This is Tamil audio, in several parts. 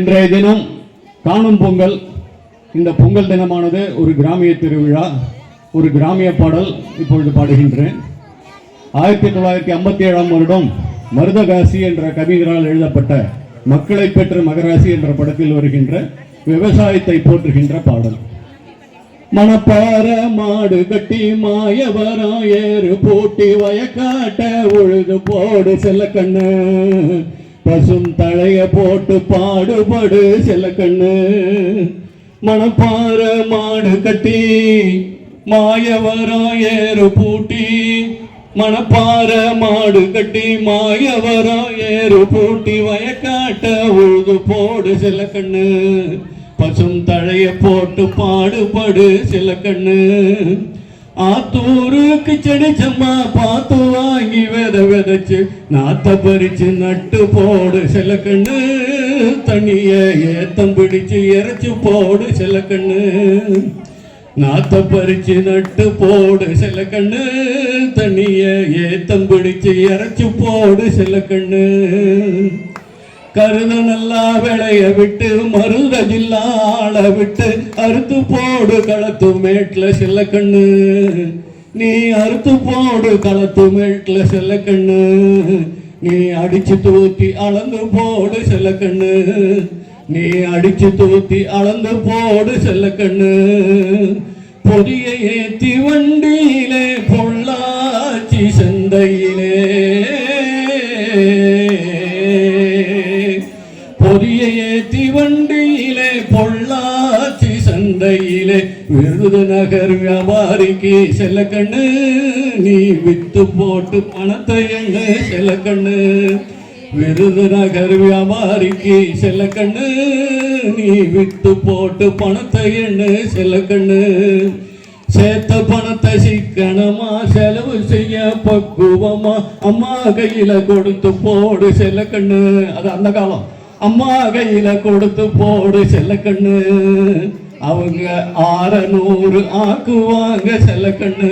இன்றைய தினம் காணும் பொங்கல். இந்த பொங்கல் தினமானது ஒரு கிராமிய திருவிழா ஒரு கிராமிய பாடல் இப்பொழுது பாடுகின்றேன். ஆயிரத்தி தொள்ளாயிரத்தி ஐம்பத்தி ஏழாம் வருடம் மருதகாசி என்ற கவிஞரால் எழுதப்பட்ட மக்களை பெற்ற மகராசி என்ற படத்தில் வருகின்ற விவசாயத்தை போற்றுகின்ற பாடல். மணப்பாற மாடு கட்டி மாயவரம் ஏறு வயக்காட்ட உழுது போடு செல்ல கண்ணு. பசும் தழைய போட்டு பாடுபடு செல்ல கண்ணு. மணப்பாற மாடு கட்டி மாயவரம் ஏறு பூட்டி. மணப்பாற மாடு கட்டி மாயவரம் ஏறு பூட்டி. வயக்காட்ட உழுது போடு செல்ல கண்ணு. பசும் தழைய போட்டு பாடுபடு சில கண்ணு. ஆத்தூருக்கு செடிச்சம்மா பார்த்து வாங்கி வித விதைச்சு நாத்த பறிச்சு நட்டு போடு சில கண்ணு தண்ணிய ஏத்தம் பிடிச்சு இறைச்சு போடு சில கண்ணு நாத்த பறிச்சு நட்டு போடு சில கண்ணு தண்ணிய ஏத்தம் பிடிச்சு இறைச்சு போடு சில கண்ணு கருத நல்லா விளைய விட்டு மருத ஜில்லாள விட்டு அறுத்து போடு களத்து மேட்ல செல்ல கண்ணு நீ அறுத்து போடு களத்து மேட்ல செல்ல கண்ணு நீ அடிச்சு தூத்தி அளந்து போடு செல்ல கண்ணு நீ அடிச்சு தூத்தி அளந்து போடு செல்ல கண்ணு பொதிய ஏத்தி வண்டியிலே பொள்ளாச்சி சந்தையிலே விருது நகர் வியாபாரிக்கு செல்ல கண்ணு நீ வித்து போட்டு பணத்தை எண்ணு செல்ல கண்ணு விருது நகர் வியாபாரிக்கு செல்ல கண்ணு நீ வித்து போட்டு பணத்தை எண்ணு செல்ல கண்ணு சேர்த்த பணத்தை சிக்கனமா செலவு செய்ய பக்குவமா அம்மா கையில கொடுத்து போடு செல்ல கண்ணு அது அந்த காலம். அம்மா கையில கொடுத்து போடு செல்ல கண்ணு அவங்க ஆறநூறு ஆக்குவாங்க செல்ல கண்ணு.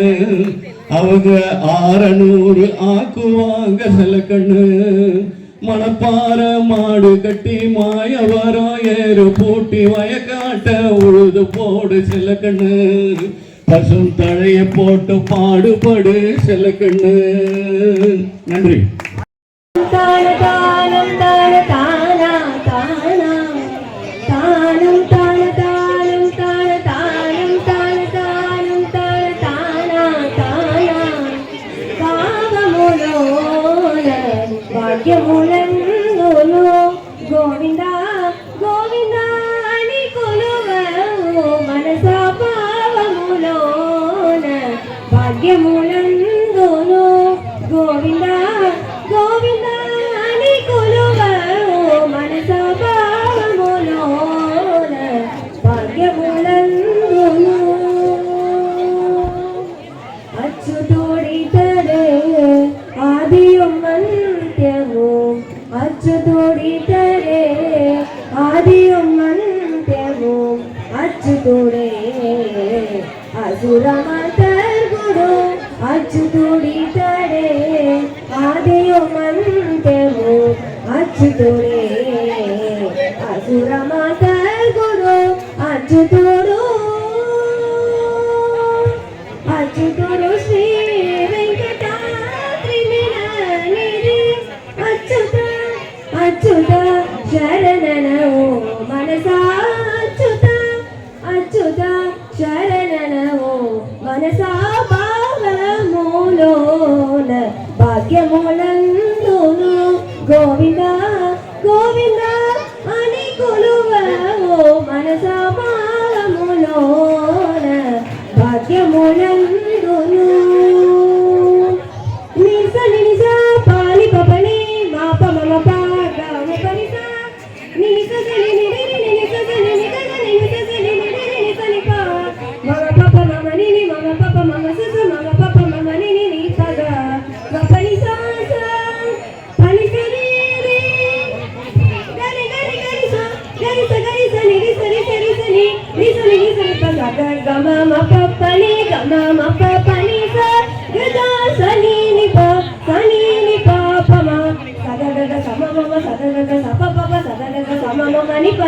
அவங்க ஆறநூறு ஆக்குவாங்க செல்ல கண்ணு. மணப்பாற மாடு கட்டி மாயவரம் ஏறு பூட்டி வயக்காட்ட உழுது போடு செல்ல கண்ணு. பசும் தழைய போட்டு பாடுபடு செல்ல கண்ணு. நன்றி. ಅಚ್ಚು ತೋಡಿದರೆ ಆದಿಯೊಮ್ಮಂತೆವು ಅಚ್ಚು ತೋಡೆ ಅಸುರ ಮಾತ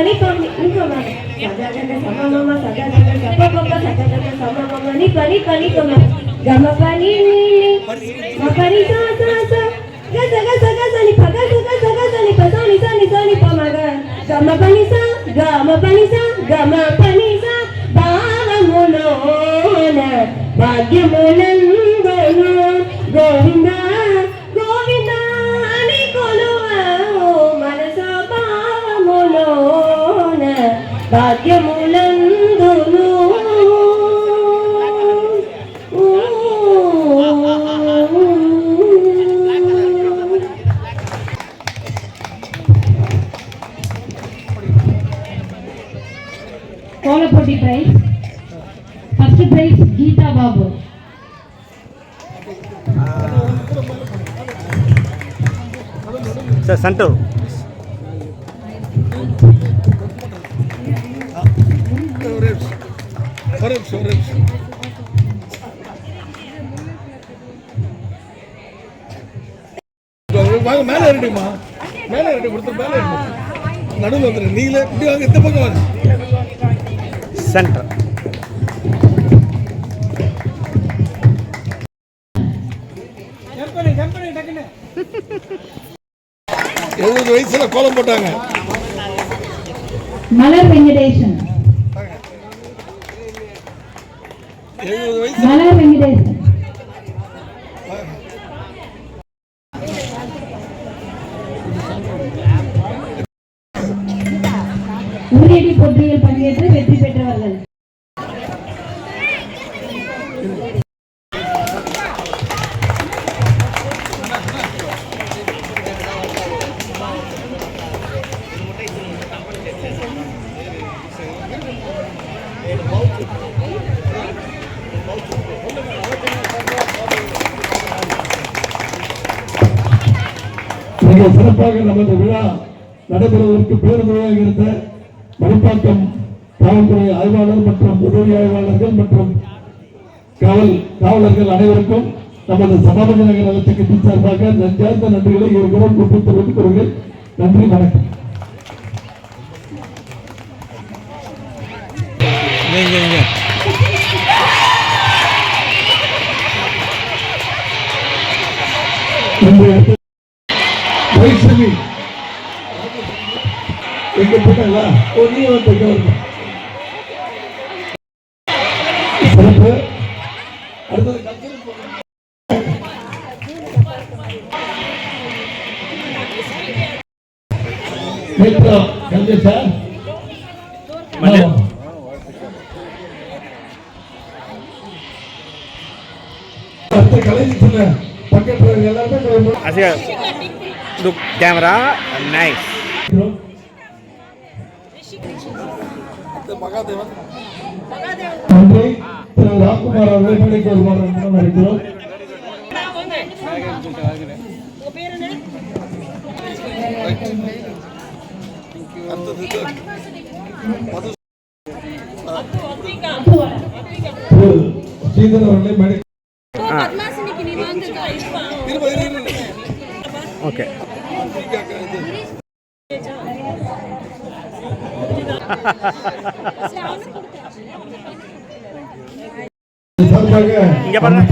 సమమని పని ఇంకోమని సజాజన సమమమ సజాజన గపపప సజాజన సమమని పని పని కొమ గమ పని నీలి మ పని సా సా సా. గమ పని గమ పని గమ పని సా. భావములోన Govinda Kolappatti prize first prize Geetha Babu. Sir centre ஒரு நிமிஷம் மேலே இருடிமா மேலே இருடி கொடுத்து மேலே நடுவில் வந்துடு நீங்களே இப்படி வாங்க இந்த பக்கம் வாங்க. சென்டர். எழுபது வயசுல கோலம் போட்டாங்க. மலர் வெங்கடேசன். எழுபது வயசு மலர் வெங்கடேசன். சிறப்பாக நமது விழா நடைபெறுவதற்கு பேருந்துரையாக இருந்த மணிப்பாக்கம் காவல்துறை ஆய்வாளர் மற்றும் உதவி ஆய்வாளர்கள் மற்றும் காவல் காவலர்கள் அனைவருக்கும் நமது சபாபதி நகர் நலத்துக்கு சார்பாக நெஞ்சார்ந்த நன்றிகளை இருவரும் கூட்டி தெரிவித்துக் கொள்கிறேன் நன்றி வணக்கம் Thank you. வைஷ்ணவி எங்க போட்டா ஓ நீ வந்து சிறப்பு அடுத்தது. அடுத்த கலைஞர் சொன்ன பக்கத்துல எல்லாருமே look camera nice Oke. Ah. Okay. இங்க பாருங்க.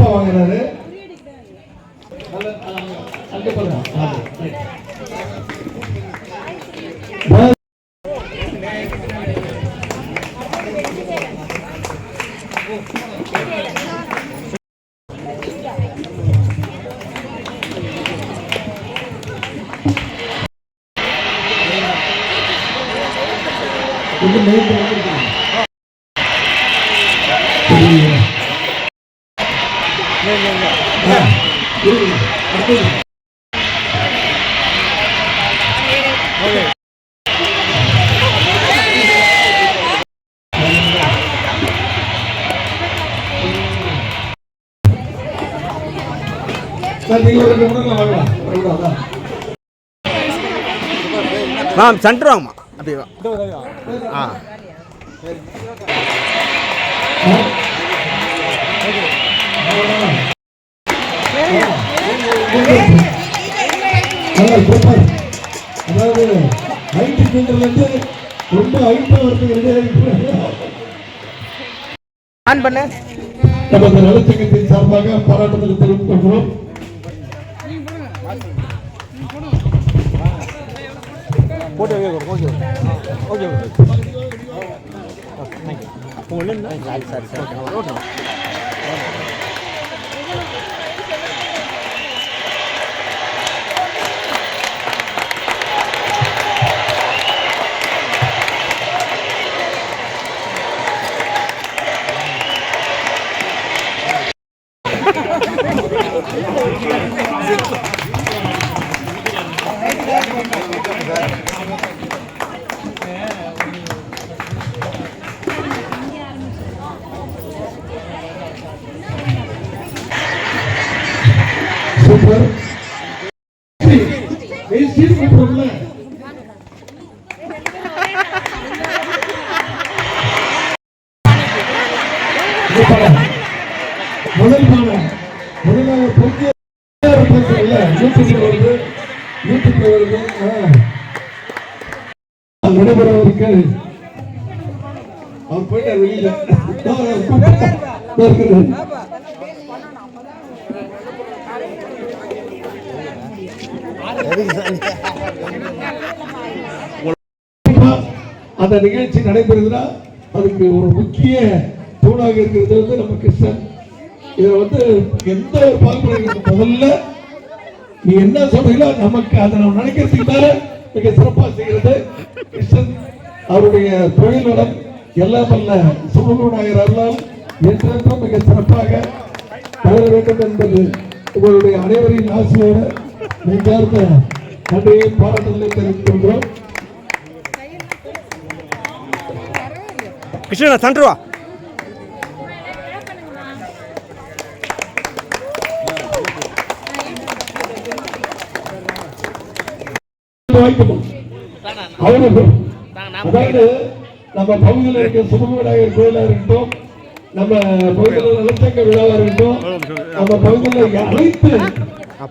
மேம் சென்டர் வாங்கம்மா. அப்படி வா. ஆ சூப்பர் அதாவது ஐடி ஃபீல்டுல ரொம்ப ஆன் நமது நலச்சங்கத்தின் சார்பாக பாராட்டுதல் தெரிவித்துக் கொள்கிறோம் போட்டு okay okay. Okay sorry sorry sorry முதல் பாடம் முதலாக பொங்கிய பேசுறீங்களா யூடியூப்ல வருது யூடியூப்ல நடைபெறவருக்கு. அவர் வெளியில. அந்த நிகழ்ச்சி நடைபெறுதுன்னா அதுக்கு ஒரு முக்கிய தூணாக இருக்கிறது வந்து நம்ம கிருஷ்ணன் இதை வந்து எந்த ஒரு பாகுபாடு முதல்ல நீ என்ன சொல்றீங்களோ நமக்கு அதை நம்ம நினைக்கிறதுக்கு மேல மிக சிறப்பா செய்கிறது. கிருஷ்ணன் அவருடைய தொழில் வளம் எல்லாம் அல்ல சுமகுநாயகர் எல்லாம் என்றென்றும் மிக சிறப்பாக வளர வேண்டும் என்பது உங்களுடைய அனைவரின் ஆசையோடு நெஞ்சார்ந்த நன்றியை பாராட்டுதலை தெரிவித்துக் கொள்கிறோம். கிருஷ்ணா சென்டர் வா வாய்க்கணும் அதாவது நம்ம பகுதியில் இருக்க சுமூக விநாயகர் கோயிலா இருக்கட்டும் நம்ம பகுதியில் நலச்சங்க விழாவா இருக்கட்டும் நம்ம பகுதியில் அனைத்து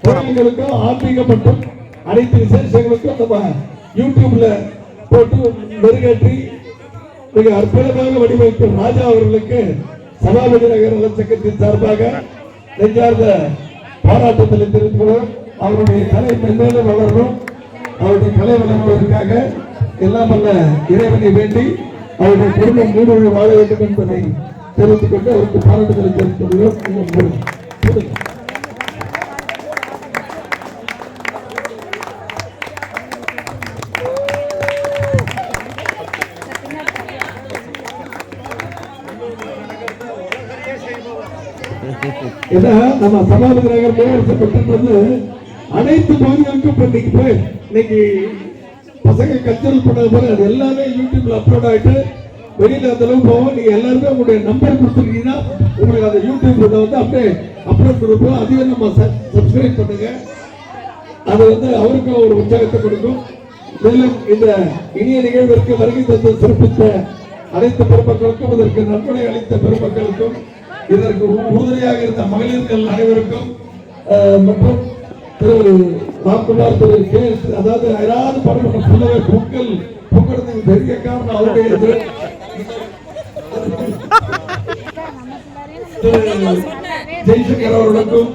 கோயில்களுக்கும் ஆன்மீக மற்றும் அனைத்து விசேஷங்களுக்கும் நம்ம யூடியூப்ல போட்டு மெருகேற்றி மிக அற்புதமாக வடிவமைக்கும் ராஜா அவர்களுக்கு சபாபதி நகர் நலச்சங்கத்தின் சார்பாக நெஞ்சார்ந்த பாராட்டுதலை தெரிவிக்கிறோம் அவருடைய கலை மென்மேலும் வளரணும். அவருடைய கலை வளர்வதற்காக எல்லாம் அல்ல இறைவனை வேண்டி அவருடைய குடும்பம் மூடு வாழ வேண்டும் என்பதை தெரிவித்துக் கொண்டு அவருக்கு பாராட்டுதலை தெரிவித்துக் கொள்கிறோம். ஏன்னா நம்ம சமாதி நகர் மூணு பெற்றது அனைத்து பகுதிகளுக்கும் இப்ப இன்னைக்கு போய் இன்னைக்கு பசங்க கல்ச்சரல் பண்ணது போல அது எல்லாமே யூடியூப்ல அப்லோட் ஆயிட்டு வெளியில அந்த அளவுக்கு போவோம். நீங்க எல்லாருமே உங்களுடைய நம்பர் கொடுத்துருக்கீங்கன்னா உங்களுக்கு அந்த யூடியூப்ல வந்து அப்படியே அப்லோட் கொடுப்போம். அதையும் நம்ம சப்ஸ்கிரைப் பண்ணுங்க. அது வந்து அவருக்கும் ஒரு உற்சாகத்தை கொடுக்கும். மேலும் இந்த இனிய நிகழ்விற்கு வருகை தந்து சிறப்பித்த அனைத்து பெருமக்களுக்கும் இதற்கு நன்கொடை அளித்த பெருமக்களுக்கும் இதற்கு உ- உறுதுணையாக இருந்த மகளிர்கள் அனைவருக்கும் மற்றும் திரு ராம்குமார் திரு கே அதாவது யாராவது படம் புலவை பொங்கல் பொங்கலுக்கு பெரிய காரணம் அவருடைய ஜெய்சங்கர் அவர்களுக்கும்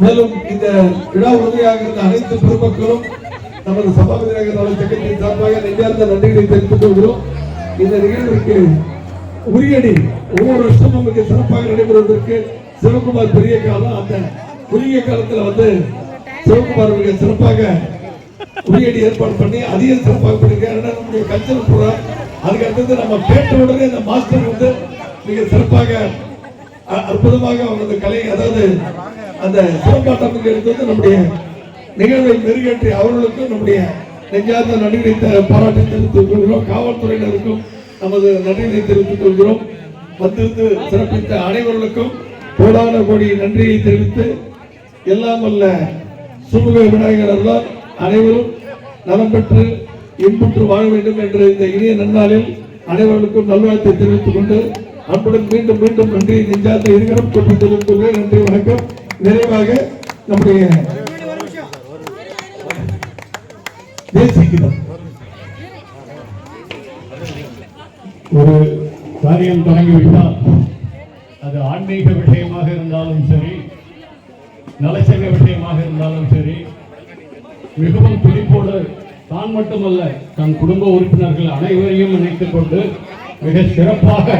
மேலும் இந்த விழா உறுதியாக இருந்த அனைத்து பெருமக்களும் நமது சபாபதியாக நகர் நல சங்கத்தின் சார்பாக நெஞ்சார்ந்த நன்றிகளை தெரிவித்துக் கொள்கிறோம். இந்த நிகழ்விற்கு உரியடி ஒவ்வொரு வருஷமும் மிக சிறப்பாக நடைபெறுவதற்கு சிவகுமார் பெரிய காலம் அந்த குறுகிய காலத்தில் வந்து சிவகுமார் மிக சிறப்பாக உரியடி ஏற்பாடு பண்ணி அதையும் சிறப்பாக பண்ணிருக்காரு நம்முடைய கல்ச்சர் ப்ரோக்ராம் அதுக்கு அடுத்தது நம்ம கேட்ட உடனே இந்த மாஸ்டர் வந்து மிக சிறப்பாக அ- அற்புதமாக அவரது கலை அதாவது அந்த சிறப்பாட்டம் எடுத்து நம்முடைய நிகழ்வை மெருகேற்றி அவர்களுக்கும் நம்முடைய நெஞ்சார்ந்த நன்றிகளை பாராட்டி தெரிவித்துக் கொள்கிறோம். காவல்துறையினருக்கும் நமது நன்றிகளை தெரிவித்துக் கொள்கிறோம். வந்திருந்து சிறப்பித்த அனைவர்களுக்கும் கோடான கோடி நன்றியை தெரிவித்து எல்லாம் அல்ல சுமுக விநாயகர் அருளால் அனைவரும் நலம் பெற்று இன்புற்று வாழ வேண்டும் என்ற இந்த இனிய நன்னாளில் அனைவருக்கும் நல்வாழ்த்தை தெரிவித்துக் கொண்டு அன்புடன் மீண்டும் மீண்டும் நன்றி. நெஞ்சார்ந்த இருக்கிறோம் கொண்டு தெரிவித்துள்ளேன் நன்றி வணக்கம். நிறைவாக நம்முடைய தேசிய கீதம் ஒரு காரியம் தொடங்கிவிட்டால் அது ஆன்மீக விஷயமாக இருந்தாலும் சரி நலச்சங்க விஷயமாக இருந்தாலும் சரி மிகவும் துடிப்போடு தான் மட்டுமல்ல தன் குடும்ப உறுப்பினர்கள் அனைவரையும் இணைத்துக் கொண்டு மிக சிறப்பாக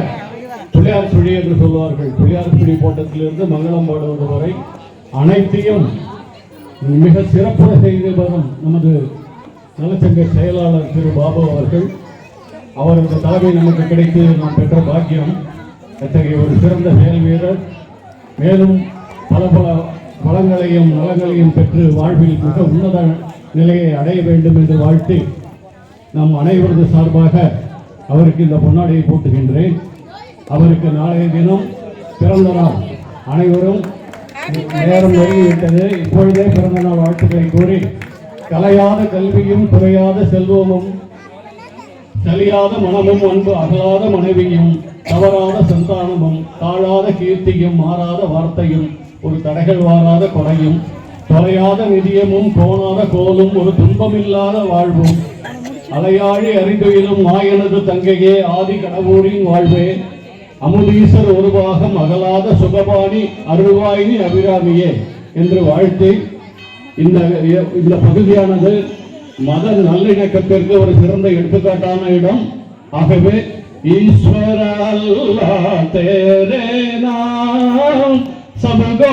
பிள்ளையார் சுழி என்று சொல்வார்கள். பிள்ளையார் சுழி போட்டத்திலிருந்து மங்களம் பாடுவது வரை அனைத்தையும் மிக சிறப்புற செய்து வரும் நமது நலச்சங்க செயலாளர் திரு பாபு அவர்கள். அவரது தலைமை நமக்கு கிடைத்து நாம் பெற்ற பாக்கியம். அத்தகைய ஒரு சிறந்த செயல் வீரர். மேலும் பல பல வளங்களையும் நலங்களையும் பெற்று வாழ்வில் மிக உன்னத நிலையை அடைய வேண்டும் என்று வாழ்த்தி நம் அனைவரது சார்பாக அவருக்கு இந்த பொன்னாடையை போட்டுகின்றேன். அவருக்கு நாளைய தினம் பிறந்த நாள் அனைவரும் நேரம் நெருங்கிவிட்டது. இப்பொழுதே பிறந்த நாள் வாழ்த்துக்களை கூறி கலையாத கல்வியும் குறையாத செல்வமும் சலியாத மனமும் அன்பு அகலாத மனைவியும் தவறாத சந்தானமும் தாழாத கீர்த்தியும் மாறாத வார்த்தையும் ஒரு தடைகள் வாராத கொடையும் தொலையாத நிதியமும் கோணாத கோலும் ஒரு துன்பமில்லாத வாழ்வும். அலையாழி அறிந்துயிலும் மாயனது தங்கையே ஆதி கடவுளின் வாழ்வே. அமுதீசர் ஒரு பாகம் அகலாத சுகபாணி அருள்வாயினி அபிராமியே என்று வாழ்த்தி இந்த இந்த பகுதியானது மத நல்லிணக்கத்திற்கு ஒரு சிறந்த எடுத்துக்காட்டான இடம். ஆகவே ஈஸ்வர தேரே நாம் சபகோ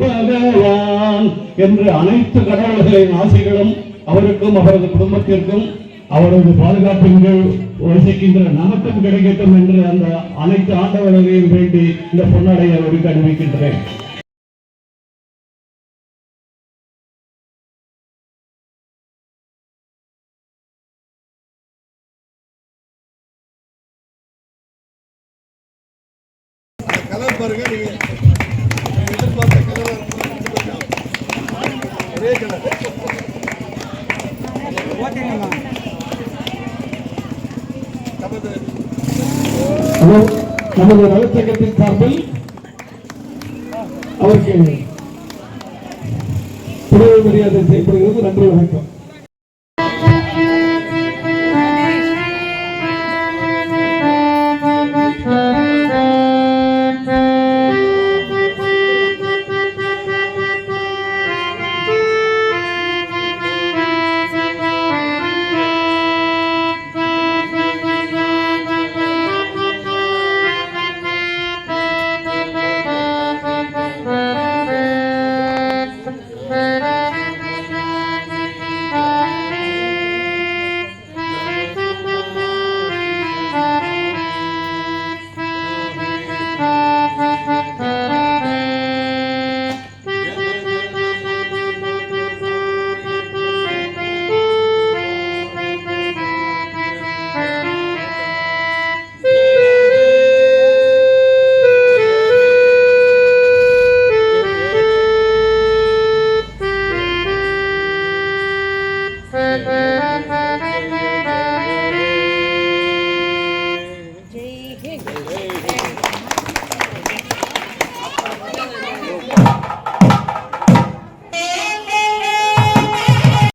பகவான் என்று அனைத்து கடவுள்களின் ஆசைகளும் அவருக்கும் அவரது குடும்பத்திற்கும் அவரது பாதுகாப்பின் கீழ் வசிக்கின்ற நமக்கும் கிடைக்கட்டும் என்று அந்த அனைத்து ஆண்டவர்களையும் வேண்டி இந்த பொன்னடையை அவருக்கு அறிவிக்கின்றேன் பாருங்க நீங்க நீங்க எதிர்பார்த்த கலர் ஒரே கலர் நமது நலச்சங்கத்தின் சார்பில் அவருக்கு மரியாதை செய்யப்படுகிறது. நன்றி வணக்கம்.